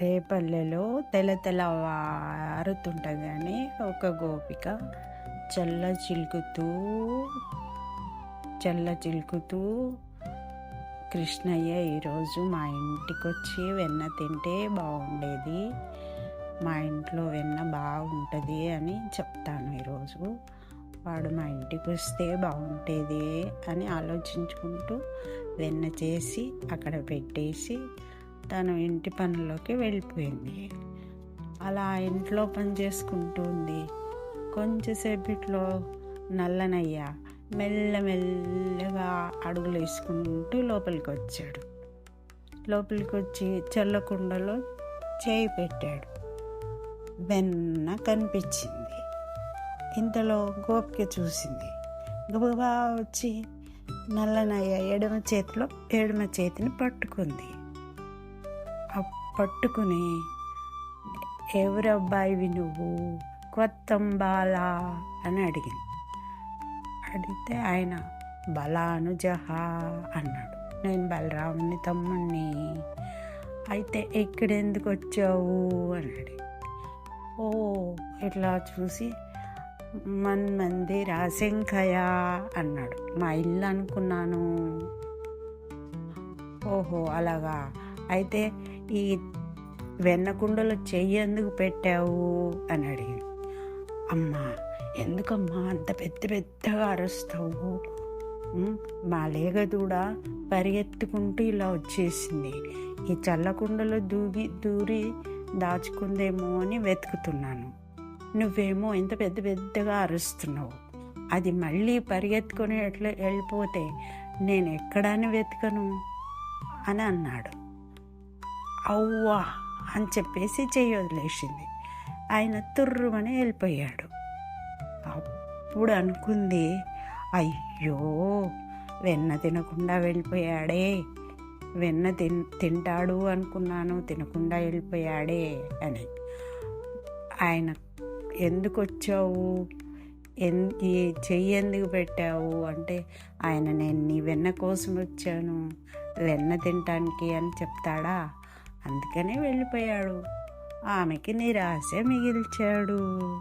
రేపల్లెలో తెల్ల తెల్లవారుతుంటుంది అని ఒక గోపిక చల్ల చిలుకుతూ చల్ల చిలుకుతూ కృష్ణయ్య ఈరోజు మా ఇంటికి వచ్చి వెన్న తింటే బాగుండేది మా ఇంట్లో వెన్న బాగుంటుంది అని చెప్తాను ఈరోజు. వాడు మా ఇంటికి వస్తే బాగుంటుంది అని ఆలోచించుకుంటూ వెన్న చేసి అక్కడ పెట్టేసి తను ఇంటి పనుల్లోకి వెళ్ళిపోయింది. అలా ఇంట్లో పని చేసుకుంటుంది కొంచెంసేపట్లో నల్లనయ్య మెల్లమెల్లగా అడుగులు వేసుకుంటూ లోపలికి వచ్చాడు లోపలికి వచ్చి చల్లకుండలో చేయి పెట్టాడు. వెన్న కనిపించింది. ఇంతలో గోపిక చూసింది. గబగబా వచ్చి నల్లనయ్య ఎడమ చేతిలో ఎడమ చేతిని పట్టుకుంది. పట్టుకుని ఎవరబ్బాయివి నువ్వు? కొత్తంబాలా అని అడిగింది. అడిగితే ఆయన బలానుజహా అన్నాడు. నేను బలరాముని తమ్ముణ్ణి. అయితే ఎక్కడెందుకు వచ్చావు? అన్నాడు ఓ ఇట్లా చూసి మన్ మంది రాశంకయా అన్నాడు. మా ఇల్లు అనుకున్నాను. ఓహో అలాగా. అయితే ఈ వెన్నకుండలో చెయ్యి ఎందుకు పెట్టావు? అని అడిగింది అమ్మా ఎందుకమ్మా అంత పెద్ద పెద్దగా అరుస్తావు? మా లేగదూడ పరిగెత్తుకుంటూ ఇలా వచ్చేసింది. ఈ చల్లకుండలో దూగి దూరి దాచుకుందేమో అని వెతుకుతున్నాను. నువ్వేమో ఇంత పెద్ద పెద్దగా అరుస్తున్నావు. అది మళ్ళీ పరిగెత్తుకొని ఎట్లా వెళ్ళిపోతే నేను ఎక్కడాని వెతకను? అని అన్నాడు. అవ్వా అని చెప్పేసి చెయ్యి వదిలేసింది. ఆయన తుర్రుమని వెళ్ళిపోయాడు. అప్పుడు అనుకుంది అయ్యో వెన్న తినకుండా వెళ్ళిపోయాడే. వెన్న తిన్ తింటాడు అనుకున్నాను తినకుండా వెళ్ళిపోయాడే అని. ఆయన ఎందుకు వచ్చావు ఎన్ ఈ చెయ్యి ఎందుకు పెట్టావు? అంటే ఆయన నేను నీ వెన్న కోసం వచ్చాను. వెన్న తినటానికి అని చెప్తాడా? అందుకనే వెళ్ళిపోయాడు. ఆమెకి నిరాశ మిగిల్చాడు.